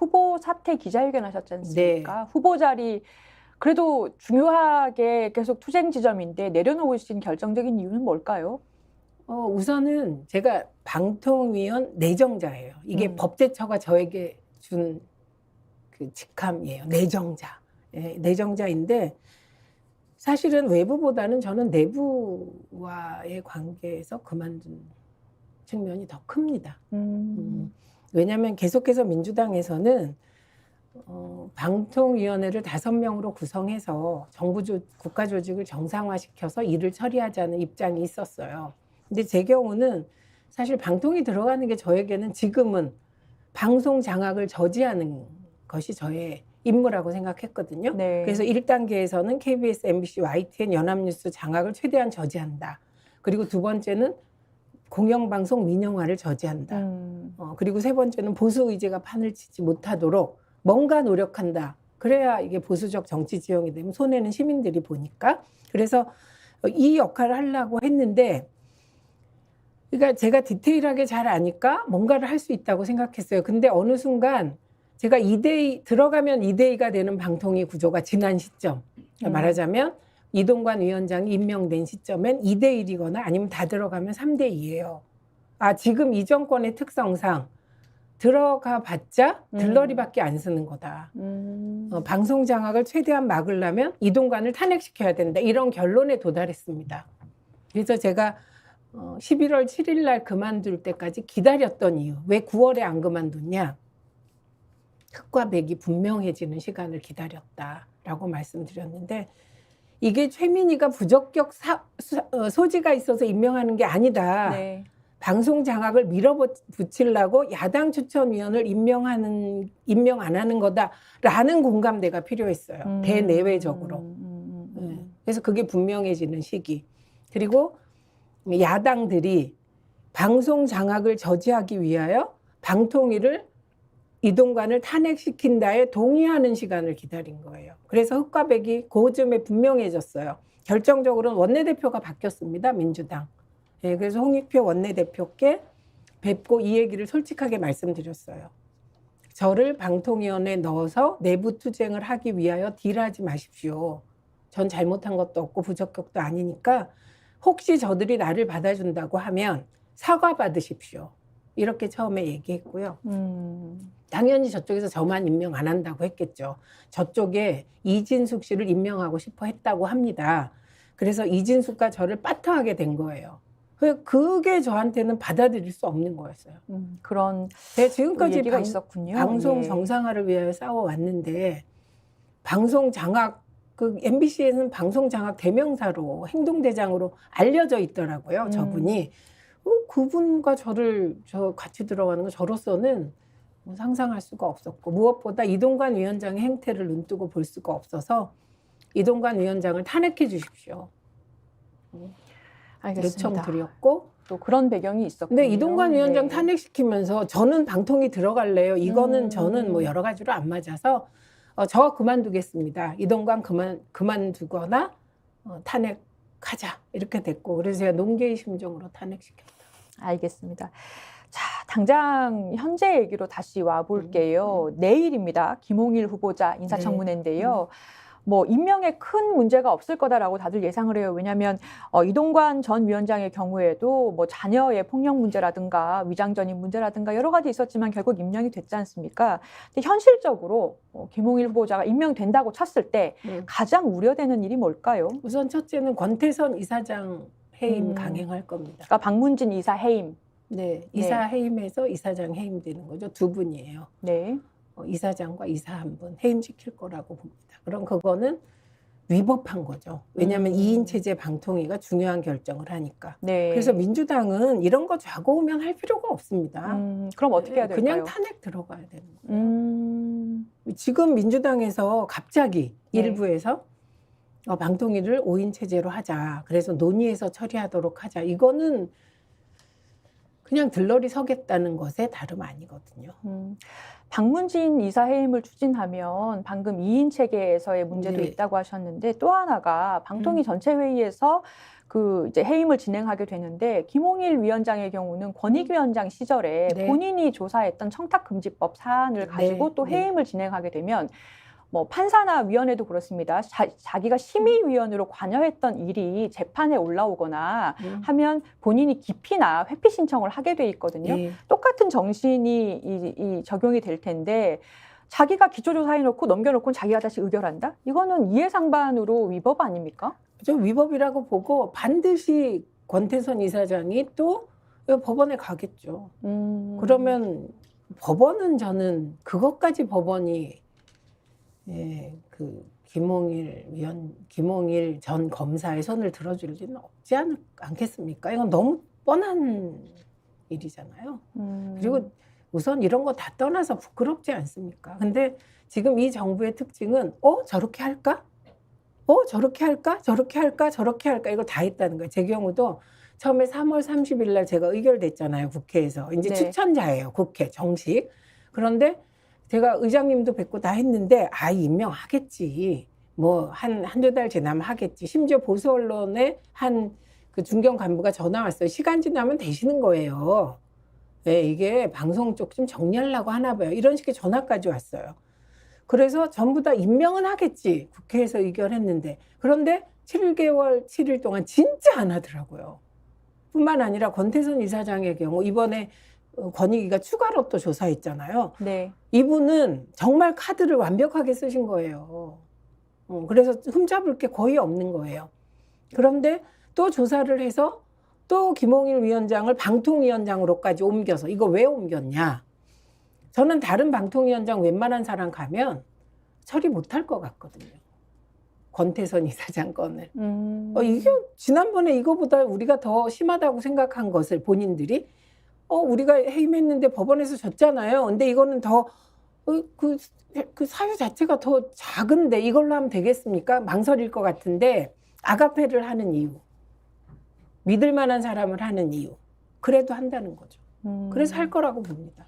후보 사퇴 기자회견 하셨지 않습니까? 네. 후보 자리 그래도 중요하게 계속 투쟁 지점인데 내려놓으신 결정적인 이유는 뭘까요? 어, 우선은 제가 방통위원 내정자예요. 이게 음. 법제처가 저에게 준 그 직함이에요. 내정자. 예, 내정자인데 사실은 외부보다는 저는 내부와의 관계에서 그만둔 측면이 더 큽니다. 음, 왜냐하면 계속해서 민주당에서는 어, 방통위원회를 다섯 명으로 구성해서 정부 조, 국가 조직을 정상화시켜서 일을 처리하자는 입장이 있었어요. 근데 제 경우는 사실 방통이 들어가는 게 저에게는 지금은 방송 장악을 저지하는 것이 저의 임무라고 생각했거든요. 네. 그래서 1단계에서는 KBS, MBC, YTN, 연합뉴스 장악을 최대한 저지한다. 그리고 두 번째는 공영방송 민영화를 저지한다. 음, 어, 그리고 세 번째는 보수 의제가 판을 치지 못하도록 뭔가 노력한다. 그래야 이게 보수적 정치 지형이 되면 손해는 시민들이 보니까. 그래서 이 역할을 하려고 했는데, 그러니까 제가 디테일하게 잘 아니까 뭔가를 할 수 있다고 생각했어요. 근데 어느 순간 제가 2대2, 들어가면 2대2가 되는 방통위 구조가 지난 시점. 그러니까 음. 말하자면 이동관 위원장이 임명된 시점엔 2대 1이거나 아니면 다 들어가면 3대 2예요. 아, 지금 이 정권의 특성상 들어가 봤자 음. 들러리밖에 안 쓰는 거다. 음. 어, 방송 장악을 최대한 막으려면 이동관을 탄핵시켜야 된다. 이런 결론에 도달했습니다. 그래서 제가 어, 11월 7일 날 그만둘 때까지 기다렸던 이유. 왜 9월에 안 그만뒀냐? 흑과 백이 분명해지는 시간을 기다렸다라고 말씀드렸는데 이게 최민희가 부적격 사- 수- 어, 소지가 있어서 임명하는 게 아니다. 네. 방송 장악을 밀어붙이려고 야당 추천위원을 임명하는 임명 안 하는 거다라는 공감대가 필요했어요. 음, 대내외적으로. 음, 음, 음, 네. 그래서 그게 분명해지는 시기. 그리고 야당들이 방송 장악을 저지하기 위하여 방통위를 이동관을 탄핵시킨다에 동의하는 시간을 기다린 거예요. 그래서 흑과 백이 그쯤에 분명해졌어요. 결정적으로는 원내대표가 바뀌었습니다. 민주당. 예, 그래서 홍익표 원내대표께 뵙고 이 얘기를 솔직하게 말씀드렸어요. 저를 방통위원회에 넣어서 내부 투쟁을 하기 위하여 딜하지 마십시오. 전 잘못한 것도 없고 부적격도 아니니까 혹시 저들이 나를 받아준다고 하면 사과 받으십시오. 이렇게 처음에 얘기했고요. 음. 당연히 저쪽에서 저만 임명 안 한다고 했겠죠. 저쪽에 이진숙 씨를 임명하고 싶어 했다고 합니다. 그래서 이진숙과 저를 빠트하게 된 거예요. 그- 그게 저한테는 받아들일 수 없는 거였어요. 음, 그런 또 지금까지 방, 있었군요. 방송 예. 정상화를 위하여 싸워 왔는데 방송 장악 그 MBC에는 방송 장악 대명사로 행동 대장으로 알려져 있더라고요. 음. 저분이 어, 그분과 저를 저 같이 들어가는 거 저로서는 뭐 상상할 수가 없었고 무엇보다 이동관 위원장의 행태를 눈뜨고 볼 수가 없어서 이동관 위원장을 탄핵해 주십시오. 알겠습니다. 요청드렸고 또 그런 배경이 있었군요. 근데 이동관 위원장 네. 탄핵시키면서 저는 방통위 들어갈래요. 이거는 음. 저는 뭐 여러 가지로 안 맞아서 어, 저 그만두겠습니다. 이동관 그만 그만두거나 어, 탄핵 하자 이렇게 됐고 그래서 제가 농계의 심정으로 탄핵시켰다. 알겠습니다. 자, 당장 현재 얘기로 다시 와 볼게요. 내일입니다. 김홍일 후보자 인사청문회인데요. 뭐 임명에 큰 문제가 없을 거다라고 다들 예상을 해요. 왜냐하면 어, 이동관 전 위원장의 경우에도 뭐 자녀의 폭력 문제라든가 위장전입 문제라든가 여러 가지 있었지만 결국 임명이 됐지 않습니까? 근데 현실적으로 어, 김홍일 후보자가 임명된다고 쳤을 때 가장 우려되는 일이 뭘까요? 우선 첫째는 권태선 이사장 해임 음. 강행할 겁니다. 그러니까 박문진 이사 해임. 네, 이사 해임에서 이사장 해임되는 거죠. 두 분이에요. 네. 어, 이사장과 이사 한 분 해임시킬 거라고 봅니다. 그럼 그거는 위법한 거죠. 왜냐하면 음. 이 2인 체제 방통위가 중요한 결정을 하니까. 네. 그래서 민주당은 이런 거 좌고우면 할 필요가 없습니다. 음, 그럼 어떻게 해야 될까요? 그냥 탄핵 들어가야 되는 거예요. 음, 지금 민주당에서 갑자기 네. 일부에서 어, 방통위를 5인 체제로 하자. 그래서 논의해서 처리하도록 하자. 이거는 그냥 들러리 서겠다는 것에 다름 아니거든요. 음. 박문진 이사 해임을 추진하면 방금 2인 체계에서의 문제도 네. 있다고 하셨는데 또 하나가 방통위 음. 전체 회의에서 그 이제 해임을 진행하게 되는데 김홍일 위원장의 경우는 권익위원장 시절에 네. 본인이 조사했던 청탁금지법 사안을 가지고 네, 또 네. 해임을 진행하게 되면 뭐 판사나 위원회도 그렇습니다. 자, 자기가 심의위원으로 관여했던 일이 재판에 올라오거나 음. 하면 본인이 기피나 회피 신청을 하게 돼 있거든요. 예. 똑같은 정신이 이, 이 적용이 될 텐데 자기가 기초조사해놓고 넘겨놓고 자기가 다시 의결한다? 이거는 이해상반으로 위법 아닙니까? 좀 위법이라고 보고 반드시 권태선 이사장이 또 법원에 가겠죠. 음. 그러면 법원은 저는 그것까지 법원이 예, 그 김홍일 위원 김홍일 전 검사의 손을 들어줄 리는 없지 않, 않겠습니까? 이건 너무 뻔한 일이잖아요. 음. 그리고 우선 이런 거 다 떠나서 부끄럽지 않습니까? 근데 지금 이 정부의 특징은 어 저렇게 할까? 어 저렇게 할까? 저렇게 할까? 저렇게 할까? 이거 다 했다는 거예요. 제 경우도 처음에 3월 30일 날 제가 의결됐잖아요. 국회에서. 이제 네. 추천자예요. 국회 정식. 그런데 제가 의장님도 뵙고 다 했는데 아 임명하겠지. 뭐 한 한두 달 지나면 하겠지. 심지어 보수 언론에 한 그 중견 간부가 전화 왔어요. 시간 지나면 되시는 거예요. 네, 이게 방송 쪽 좀 정리하려고 하나 봐요. 이런 식의 전화까지 왔어요. 그래서 전부 다 임명은 하겠지. 국회에서 의결했는데. 그런데 7개월, 7일 동안 진짜 안 하더라고요. 뿐만 아니라 권태선 이사장의 경우 이번에 어, 권익위가 추가로 또 조사했잖아요. 네. 이분은 정말 카드를 완벽하게 쓰신 거예요. 어, 그래서 흠잡을 게 거의 없는 거예요. 그런데 또 조사를 해서 또 김홍일 위원장을 방통위원장으로까지 옮겨서 이거 왜 옮겼냐? 저는 다른 방통위원장 웬만한 사람 가면 처리 못할 것 같거든요. 권태선 이사장 건을. 음. 어, 이게 지난번에 이거보다 우리가 더 심하다고 생각한 것을 본인들이 어, 우리가 해임했는데 법원에서 졌잖아요. 근데 이거는 더, 어, 그, 그 사유 자체가 더 작은데 이걸로 하면 되겠습니까? 망설일 것 같은데 아가페를 하는 이유. 믿을 만한 사람을 하는 이유. 그래도 한다는 거죠. 음. 그래서 할 거라고 봅니다.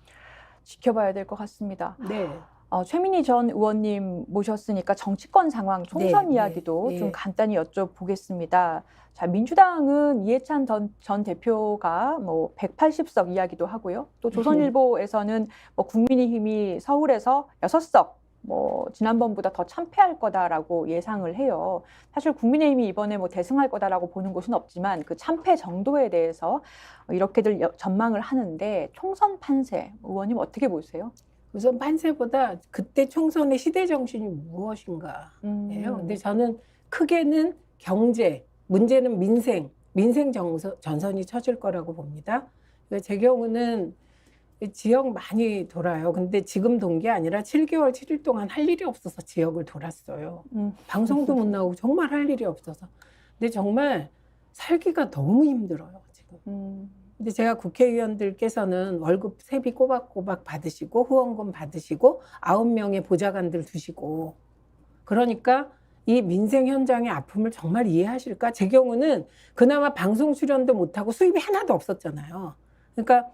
지켜봐야 될 것 같습니다. 네. 어, 최민희 전 의원님 모셨으니까 정치권 상황, 총선 네, 이야기도 네, 좀 네. 간단히 여쭤보겠습니다. 자, 민주당은 이해찬 전, 전 대표가 뭐 180석 이야기도 하고요. 또 조선일보에서는 뭐 국민의힘이 서울에서 6석 뭐 지난번보다 더 참패할 거다라고 예상을 해요. 사실 국민의힘이 이번에 뭐 대승할 거다라고 보는 곳은 없지만 그 참패 정도에 대해서 이렇게들 여- 전망을 하는데 총선 판세 의원님 어떻게 보세요? 우선 판세보다 그때 총선의 시대 정신이 무엇인가예요. 음. 근데 저는 크게는 경제, 문제는 민생, 민생 정서, 전선이 쳐질 거라고 봅니다. 그러니까 제 경우는 지역 많이 돌아요. 근데 지금 돈 게 아니라 7개월, 7일 동안 할 일이 없어서 지역을 돌았어요. 음. 방송도 못 나오고 정말 할 일이 없어서. 근데 정말 살기가 너무 힘들어요, 지금. 음. 근데 제가 국회의원들께서는 월급 세비 꼬박꼬박 받으시고 후원금 받으시고 아홉 명의 보좌관들 두시고 그러니까 이 민생 현장의 아픔을 정말 이해하실까? 제 경우는 그나마 방송 출연도 못하고 수입이 하나도 없었잖아요. 그러니까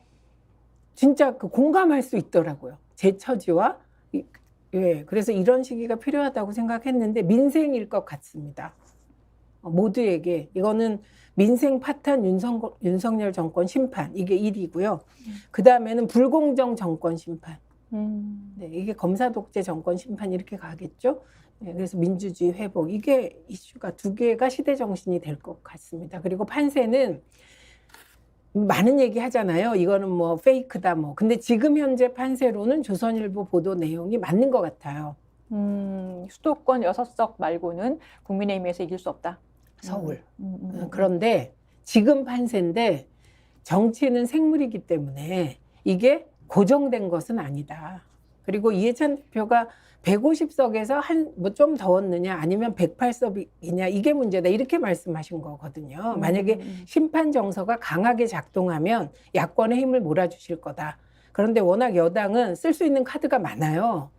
진짜 그 공감할 수 있더라고요. 제 처지와 이- 예, 그래서 이런 시기가 필요하다고 생각했는데 민생일 것 같습니다. 어, 모두에게 이거는 민생 파탄 윤석, 윤석열 정권 심판 이게 1이고요. 그 다음에는 불공정 정권 심판. 음. 네, 이게 검사 독재 정권 심판 이렇게 가겠죠. 네, 그래서 민주주의 회복 이게 이슈가 두 개가 시대 정신이 될 것 같습니다. 그리고 판세는 많은 얘기 하잖아요. 이거는 뭐 페이크다 뭐. 근데 지금 현재 판세로는 조선일보 보도 내용이 맞는 것 같아요. 음, 수도권 여섯 석 말고는 국민의힘에서 이길 수 없다. 서울. 음, 음, 음. 어, 그런데 지금 판세인데 정치는 생물이기 때문에 이게 고정된 것은 아니다. 그리고 이해찬 대표가 150석에서 한 뭐 좀 더웠느냐 아니면 108석이냐 이게 문제다 이렇게 말씀하신 거거든요. 음, 만약에. 심판 정서가 강하게 작동하면 야권의 힘을 몰아주실 거다. 그런데 워낙 여당은 쓸 수 있는 카드가 많아요.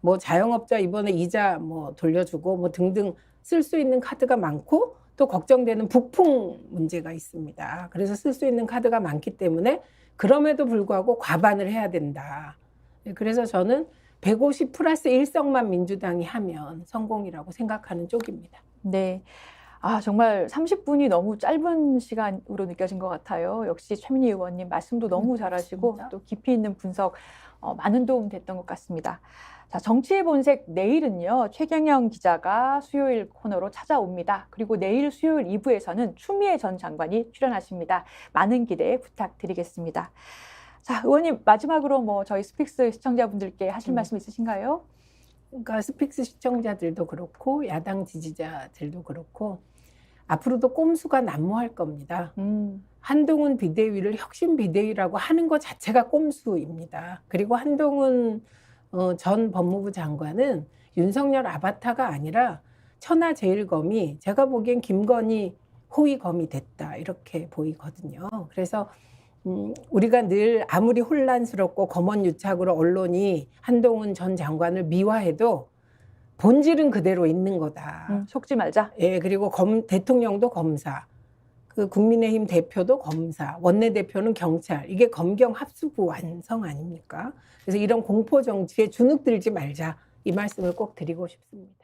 뭐 자영업자 이번에 이자 뭐 돌려주고 뭐 등등 쓸 수 있는 카드가 많고 또 걱정되는 북풍 문제가 있습니다. 그래서 쓸 수 있는 카드가 많기 때문에 그럼에도 불구하고 과반을 해야 된다. 네, 그래서 저는 150 플러스 1석만 민주당이 하면 성공이라고 생각하는 쪽입니다. 네. 아, 정말 30분이 너무 짧은 시간으로 느껴진 것 같아요. 역시 최민희 의원님 말씀도 너무 음, 잘하시고. 또 깊이 있는 분석 어, 많은 도움 됐던 것 같습니다. 자, 정치의 본색 내일은요. 최경영 기자가 수요일 코너로 찾아옵니다. 그리고 내일 수요일 2부에서는 추미애 전 장관이 출연하십니다. 많은 기대 부탁드리겠습니다. 자, 의원님 마지막으로 뭐 저희 스픽스 시청자분들께 하실 음. 말씀 있으신가요? 그러니까 스픽스 시청자들도 그렇고 야당 지지자들도 그렇고 앞으로도 꼼수가 난무할 겁니다. 음, 한동훈 비대위를 혁신 비대위라고 하는 것 자체가 꼼수입니다. 그리고 한동훈 어, 전 법무부 장관은 윤석열 아바타가 아니라 천하제일검이 제가 보기엔 김건희 호위검이 됐다 이렇게 보이거든요. 그래서 음, 우리가 늘 아무리 혼란스럽고 검언유착으로 언론이 한동훈 전 장관을 미화해도 본질은 그대로 있는 거다. 음, 속지 말자. 예, 그리고 검, 대통령도 검사, 그 국민의힘 대표도 검사, 원내대표는 경찰. 이게 검경 합수부 완성 아닙니까? 그래서 이런 공포 정치에 주눅 들지 말자. 이 말씀을 꼭 드리고 싶습니다.